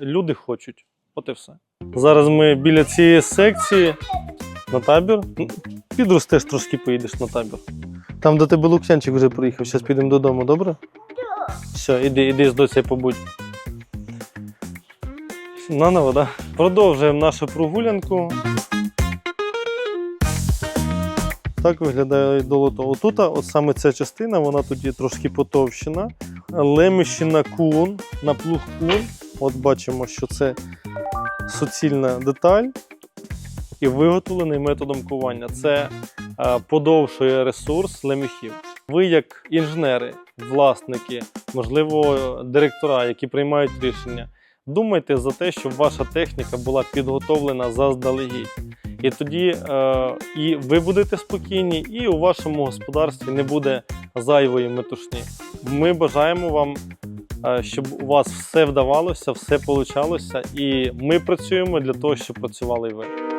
люди хочуть. От і все. Зараз ми біля цієї секції на табір. Ну, Підростеш трошки поїдеш на табір. Там до тебе Лук'янчик вже приїхав. Зараз підемо додому, добре? Все, іди, іди з доцею побудь. Наново, да? Продовжуємо нашу прогулянку. Так виглядає долото. Отут, от саме ця частина, вона тоді трошки потовщена. Леміщина кун, на плуг кун. От бачимо, що це суцільна деталь і виготовлений методом кування. Це е, подовшує ресурс леміхів. Ви, як інженери, власники, можливо, директора, які приймають рішення, думайте за те, щоб ваша техніка була підготовлена заздалегідь. І тоді е, і ви будете спокійні, і у вашому господарстві не буде зайвої метушні. Ми бажаємо вам, щоб у вас все вдавалося, все получалося, і ми працюємо для того, щоб працювали і ви.